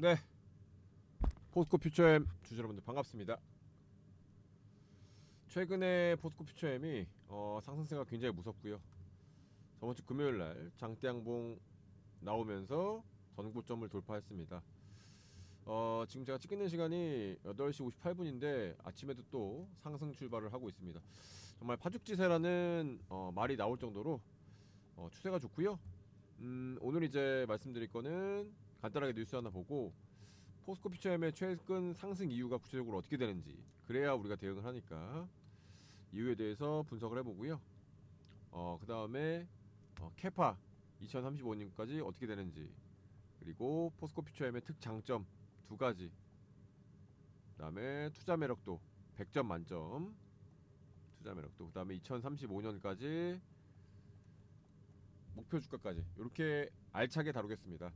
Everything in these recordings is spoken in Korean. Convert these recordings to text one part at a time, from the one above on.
네. 포스코 퓨처엠 주주 여러분들 반갑습니다. 최근에 포스코 퓨처엠이 어, 상승세가 굉장히 무섭고요. 저번 주 금요일 날 장대양봉 나오면서 전고점을 돌파했습니다. 어, 지금 제가 찍는 시간이 8시 58분인데 아침에도 또 상승 출발을 하고 있습니다. 정말 파죽지세라는 어, 말이 나올 정도로 어, 추세가 좋고요. 음, 오늘 이제 말씀드릴 거는 간단하게 뉴스 하나 보고 포스코 퓨처엠의 최근 상승 이유가 구체적으로 어떻게 되는지 그래야 우리가 대응을 하니까 이유에 대해서 분석을 해보고요. 어, 그 다음에 어, 캐파 2035년까지 어떻게 되는지 그리고 포스코 퓨처엠의 특장점 두 가지 그 다음에 투자 매력도 100점 만점 투자 매력도 그 다음에 2035년까지 목표 주가까지 이렇게 알차게 다루겠습니다.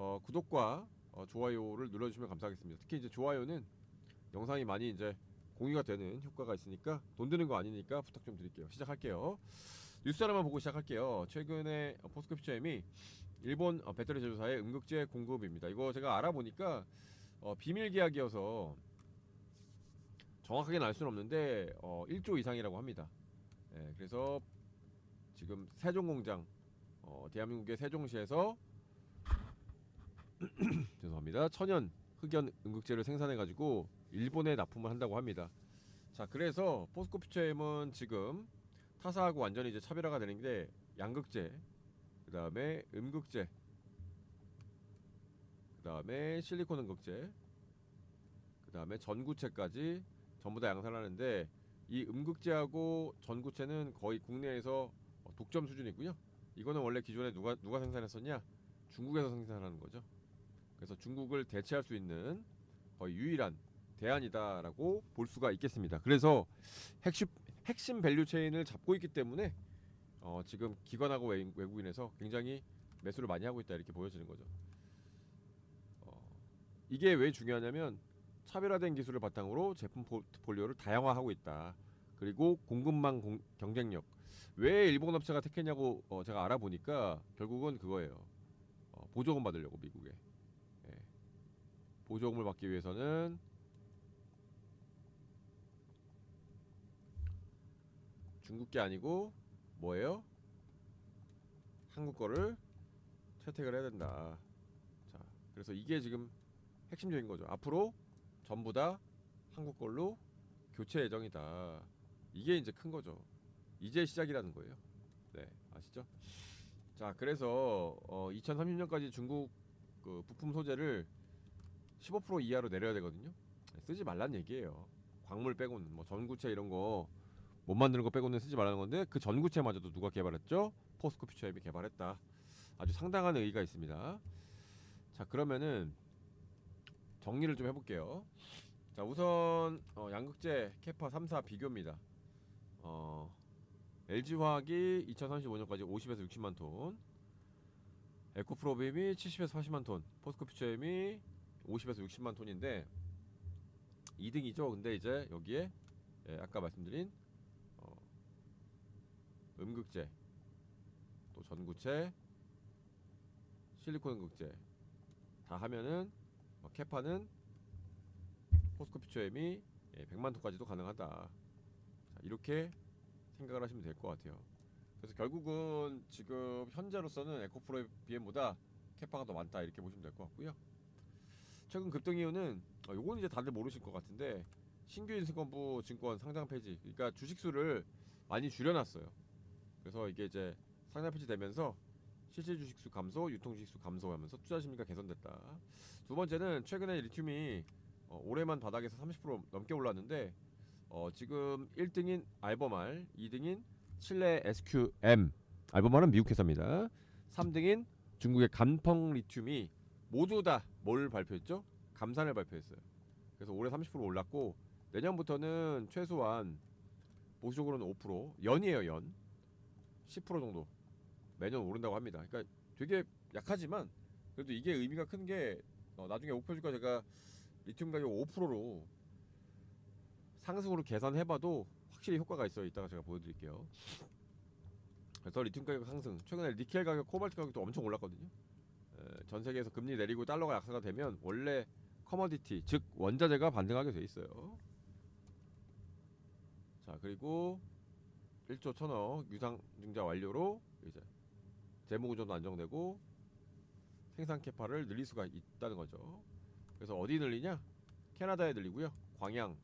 어, 구독과 어, 좋아요를 눌러주시면 감사하겠습니다. 특히 이제 좋아요는 영상이 많이 이제 공유가 되는 효과가 있으니까 돈 드는 거 아니니까 부탁 좀 드릴게요. 시작할게요. 뉴스 하나만 보고 시작할게요. 최근에 어, 포스코 퓨처엠이 일본 어, 배터리 제조사의 음극재 공급입니다. 이거 제가 알아보니까 어, 비밀 계약이어서 정확하게는 알 수는 없는데 어, 1조 이상이라고 합니다. 예, 그래서 지금 세종 공장 어, 대한민국의 세종시에서 죄송합니다. 천연 흑연 음극재를 생산해 가지고 일본에 납품을 한다고 합니다. 자, 그래서 포스코 퓨처엠은 지금 타사하고 완전히 이제 차별화가 되는 게 양극재, 그다음에 음극재, 그다음에 실리콘 음극재, 그다음에 전구체까지 전부 다 양산하는데 이 음극재하고 전구체는 거의 국내에서 어, 독점 수준이고요. 이거는 원래 기존에 누가 누가 생산했었냐? 중국에서 생산하는 거죠. 그래서 중국을 대체할 수 있는 거의 유일한 대안이다라고 볼 수가 있겠습니다. 그래서 핵심 핵심 밸류 체인을 잡고 있기 때문에 어, 지금 기관하고 외, 외국인에서 굉장히 매수를 많이 하고 있다 이렇게 보여지는 거죠. 어, 이게 왜 중요하냐면 차별화된 기술을 바탕으로 제품 포트폴리오를 다양화하고 있다. 그리고 공급망 공, 경쟁력. 왜 일본 업체가 택했냐고 어, 제가 알아보니까 결국은 그거예요. 어, 보조금 받으려고 미국에. 예. 보조금을 받기 위해서는 중국 게 아니고 뭐예요? 한국 거를 채택을 해야 된다. 자, 그래서 이게 지금 핵심적인 거죠. 앞으로 전부 다 한국 걸로 교체 예정이다. 이게 이제 큰 거죠. 이제 시작이라는 거예요. 네, 아시죠? 자, 그래서 어, 2030년까지 중국 그 부품 소재를 15% 이하로 내려야 되거든요. 쓰지 말란 얘기예요. 광물 빼고는 뭐 전구체 이런 거 못 만드는 거 빼고는 쓰지 말라는 건데 그 전구체마저도 누가 개발했죠? 포스코 퓨처엠이 개발했다. 아주 상당한 의의가 있습니다. 자, 그러면은 정리를 좀 해볼게요. 자, 우선 어, 양극재 캐파 3사 비교입니다. 어, LG화학이 2035년까지 50에서 60만 톤, 에코프로빔이 70에서 40만 톤, 포스코 퓨처엠이 50에서 60만 톤인데 2등이죠. 근데 이제 여기에 예, 아까 말씀드린 어, 음극재, 또 전구체, 실리콘 음극재 다 하면은 어, 캐파는 포스코 퓨처엠이 예, 100만 톤까지도 가능하다. 자, 이렇게 생각을 하시면 될 것 같아요. 그래서 결국은 지금 현재로서는 에코프로의 BM보다 캐파가 더 많다 이렇게 보시면 될 것 같고요. 최근 급등 이유는 어, 요건 이제 다들 모르실 것 같은데 신규 인수권부 증권 상장 폐지, 그러니까 주식 수를 많이 줄여놨어요. 그래서 이게 이제 상장 폐지되면서 실질 주식 수 감소, 유통 주식 수 감소하면서 투자 심리가 개선됐다. 두 번째는 최근에 리튬이 어, 올해만 바닥에서 30% 넘게 올랐는데 어, 지금 1등인 알버말, 2등인 칠레 SQM, 알버말은 미국 회사입니다. 3등인 중국의 간펑 리튬이 모두 다 뭘 발표했죠? 감산을 발표했어요. 그래서 올해 30% 올랐고 내년부터는 최소한 보수적으로는 5% 연이에요 연 10% 정도 매년 오른다고 합니다. 그러니까 되게 약하지만 그래도 이게 의미가 큰게 어, 나중에 목표 주가 제가 리튬 가격 5%로 상승으로 계산해봐도 확실히 효과가 있어요. 이따가 제가 보여드릴게요. 그래서 리튬 가격 상승 최근에 니켈 가격, 코발트 가격도 엄청 올랐거든요. 에, 전 세계에서 금리 내리고 달러가 약세가 되면 원래 커머디티 즉 원자재가 반등하게 돼 있어요. 자 그리고 1조 1천억 유상 증자 완료로 이제 재무 구조도 안정되고 생산 캐파를 늘릴 수가 있다는 거죠. 그래서 어디 늘리냐? 캐나다에 늘리고요. 광양,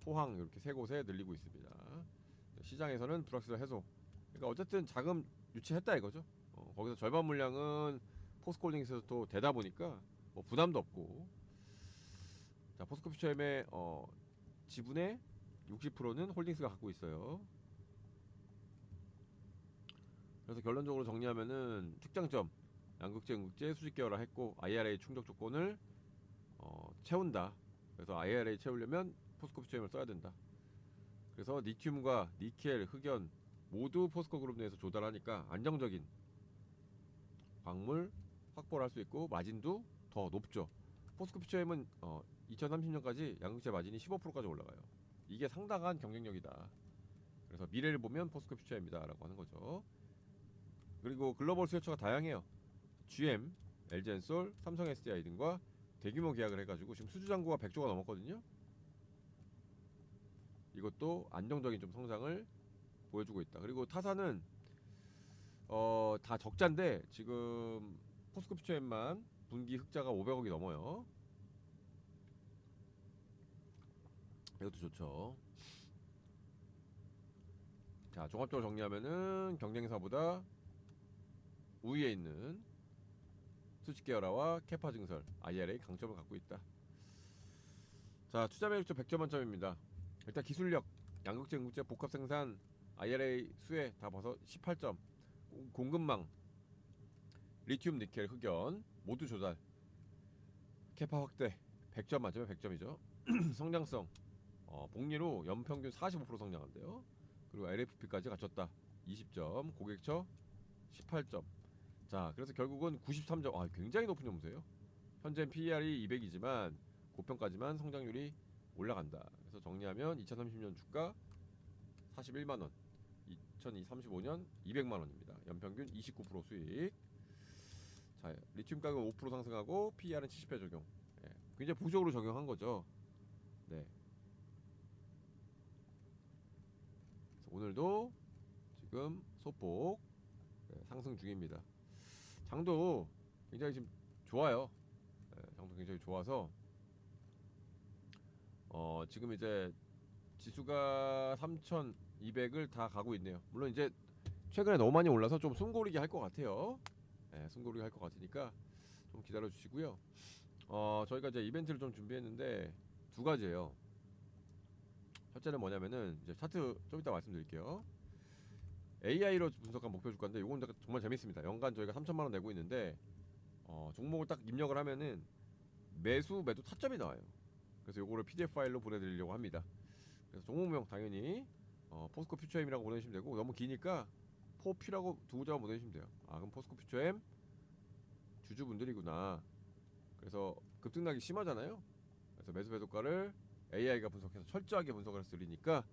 포항 이렇게 세 곳에 늘리고 있습니다. 시장에서는 불확실성 해소. 그러니까 어쨌든 자금 유치했다 이거죠. 어, 거기서 절반 물량은 포스코홀딩스에서 또 되다 보니까 뭐 부담도 없고. 자 포스코피처엠의 어, 지분의 60%는 홀딩스가 갖고 있어요. 그래서 결론적으로 정리하면은 특장점 양극재, 음극재 수직 계열화 했고 IRA 충족 조건을 어, 채운다. 그래서 IRA 채우려면 포스코피처엠을 써야 된다. 그래서 리튬과 니켈, 흑연 모두 포스코 그룹 내에서 조달하니까 안정적인 광물 확보를 할 수 있고 마진도 더 높죠. 포스코피처엠은 어, 2030년까지 양극재 마진이 15%까지 올라가요. 이게 상당한 경쟁력이다. 그래서 미래를 보면 포스코피처엠이다라고 하는 거죠. 그리고 글로벌 수요처가 다양해요. GM, LG엔솔, 삼성 SDI 등과 대규모 계약을 해가지고 지금 수주 잔고가 100조가 넘었거든요. 이것도 안정적인 좀 성장을 보여주고 있다. 그리고 타사는 어, 다 적자인데 지금 포스코피처엠만 분기 흑자가 500억이 넘어요. 이것도 좋죠. 자 종합적으로 정리하면은 경쟁사보다 우위에 있는 수직 계열화와 캐파 증설 IRA 강점을 갖고 있다. 자 투자 매력도 100점 만점입니다. 일단 기술력, 양극재, 음극재, 복합 생산, IRA 수혜 다 봐서 18점. 공- 공급망, 리튬, 니켈, 흑연 모두 조달. 캐파 확대 100점 만점에 100점이죠. 성장성 어, 복리로 연평균 45% 성장한대요. 그리고 LFP까지 갖췄다. 20점. 고객처 18점. 자, 그래서 결국은 93점. 아, 굉장히 높은 점수예요. 현재 PER이 200이지만 고평가지만 성장률이 올라간다. 그래서 정리하면 2030년 주가 41만 원, 2035년 200만 원입니다. 연평균 29% 수익. 자, 리튬 가격 5% 상승하고 PER은 70배 적용. 예, 굉장히 부적으로 적용한 거죠. 네. 오늘도 지금 소폭 네, 상승 중입니다. 장도 굉장히 지금 좋아요. 네, 장도 굉장히 좋아서 어 지금 이제 지수가 3,200을 다 가고 있네요. 물론 이제 최근에 너무 많이 올라서 좀 숨고르기 할 것 같아요. 네, 숨고르기 할것 같으니까 좀 기다려 주시고요. 어 저희가 이제 이벤트를 좀 준비했는데 두 가지예요. 첫째는 뭐냐면은 이제 차트 좀 이따 말씀드릴게요. AI로 분석한 목표 주가인데 이건 정말 재밌습니다. 연간 저희가 3천만 원 내고 있는데 어, 종목을 딱 입력을 하면은 매수 매도 타점이 나와요. 그래서 요거를 PDF 파일로 보내드리려고 합니다. 그래서 종목명 당연히 어, 포스코 퓨처엠이라고 보내주시면 되고 너무 기니까 포퓨라고 두 글자만 보내주시면 돼요. 아 그럼 포스코 퓨처엠 주주분들이구나. 그래서 급등락이 심하잖아요. 그래서 매수 매도가를 AI가 분석해서 철저하게 분석을 해서 드리니까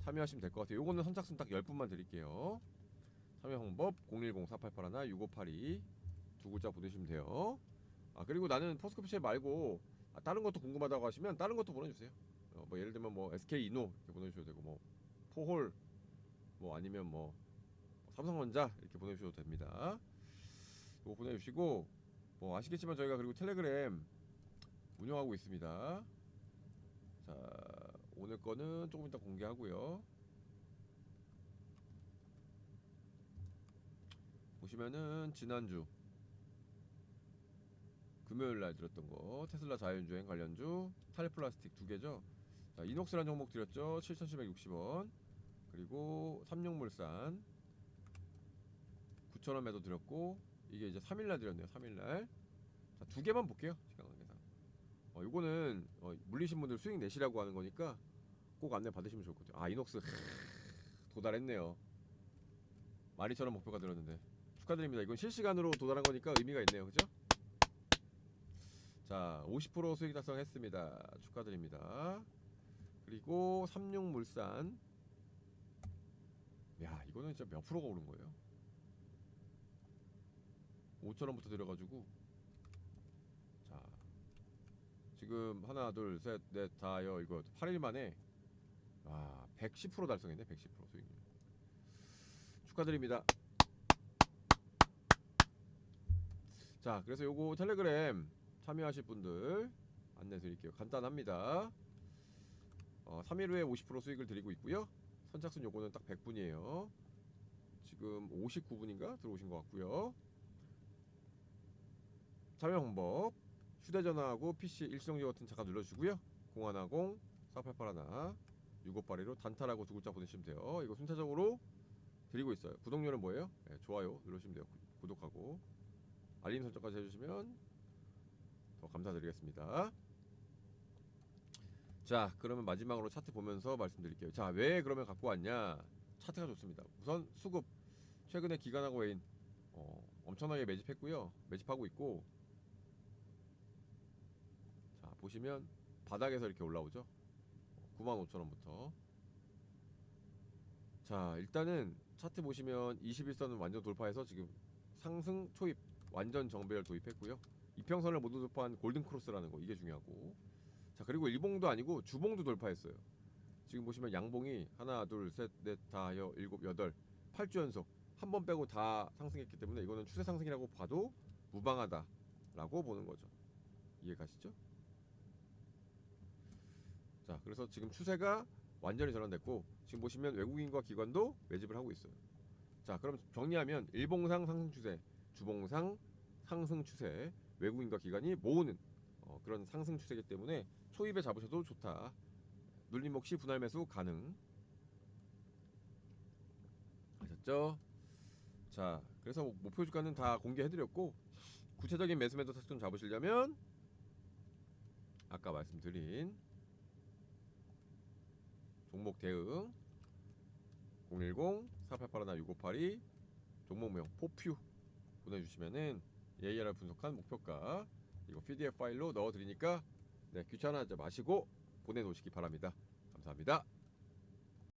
참여하시면 될 것 같아요. 요거는 선착순 딱 10분만 드릴게요. 참여 방법 010-4881-6582 두 글자 보내주시면 돼요. 아 그리고 나는 포스코피체 말고 아, 다른 것도 궁금하다고 하시면 다른 것도 보내주세요. 어, 뭐 예를 들면 뭐 SK 이노 이렇게 보내주셔도 되고 뭐 포홀 뭐 아니면 뭐 삼성전자 이렇게 보내주셔도 됩니다. 이거 보내주시고 뭐 아시겠지만 저희가 그리고 텔레그램 운영하고 있습니다. 자 오늘 거는 조금 이따 공개하고요. 보시면은 지난주 금요일 날 들었던 거 테슬라 자연주행 관련주 탈 플라스틱 두 개죠. 자, 이녹스라는 종목 드렸죠. 7,760원. 그리고 삼육물산 9,000원 매도 드렸고 이게 이제 3일 날 드렸네요. 3일 날. 자, 두 개만 볼게요. 시간 관계상. 어, 요거는 어, 물리신 분들 수익 내시라고 하는 거니까 꼭 안내 받으시면 좋을 것 같아요. 아, 이녹스 도달했네요. 12,000원 목표가 들었는데 축하드립니다. 이건 실시간으로 도달한 거니까 의미가 있네요. 그죠? 자, 50% 수익 달성했습니다. 축하드립니다. 그리고 삼육물산 야, 이거는 진짜 몇 프로가 오른 거예요? 5,000원부터 들여가지고. 지금 하나 둘 셋 넷 다 여 이거 8일 만에 와110% 달성했네 110% 수익률. 축하드립니다. 자 그래서 요거 텔레그램 참여하실 분들 안내 드릴게요. 간단합니다. 어, 3일 후에 50% 수익을 드리고 있고요. 선착순 요거는 딱 100분이에요. 지금 59분인가 들어오신 것 같고요 참여 방법 휴대전화하고 PC 일시정지 버튼 잠깐 눌러주시고요. 0110 4881 6582로 단타라고 두 글자 보내시면 돼요. 이거 순차적으로 드리고 있어요. 구독료는 뭐예요? 네, 좋아요 누르시면 돼요. 구- 구독하고 알림 설정까지 해주시면 더 감사드리겠습니다. 자 그러면 마지막으로 차트 보면서 말씀드릴게요. 자 왜 그러면 갖고 왔냐? 차트가 좋습니다. 우선 수급. 최근에 기관하고 외인 어, 엄청나게 매집했고요. 매집하고 있고 자 보시면 바닥에서 이렇게 올라오죠? 95,000원부터. 자 일단은 차트 보시면 21선은 완전 돌파해서 지금 상승 초입 완전 정배열 도입했고요. 이평선을 모두 돌파한 골든 크로스라는 거 이게 중요하고. 자 그리고 일봉도 아니고 주봉도 돌파했어요. 지금 보시면 양봉이 하나 둘셋넷 다 여 일곱 여덟 8주 연속 한 번 빼고 다 상승했기 때문에 이거는 추세 상승이라고 봐도 무방하다라고 보는 거죠. 이해 가시죠? 자 그래서 지금 추세가 완전히 전환됐고 지금 보시면 외국인과 기관도 매집을 하고 있어요. 자 그럼 정리하면 일봉상 상승 추세 주봉상 상승 추세 외국인과 기관이 모으는 어, 그런 상승 추세이기 때문에 초입에 잡으셔도 좋다. 눌림 없이 분할 매수 가능. 아셨죠? 자 그래서 목표 주가는 다 공개해드렸고 구체적인 매수 매도 타점 잡으시려면 아까 말씀드린 종목 대응 010 4881 6582 종목명 포퓨 보내주시면은 ARR 분석한 목표가 이거 PDF 파일로 넣어드리니까 네, 귀찮아하지 마시고 보내놓으시기 바랍니다. 감사합니다.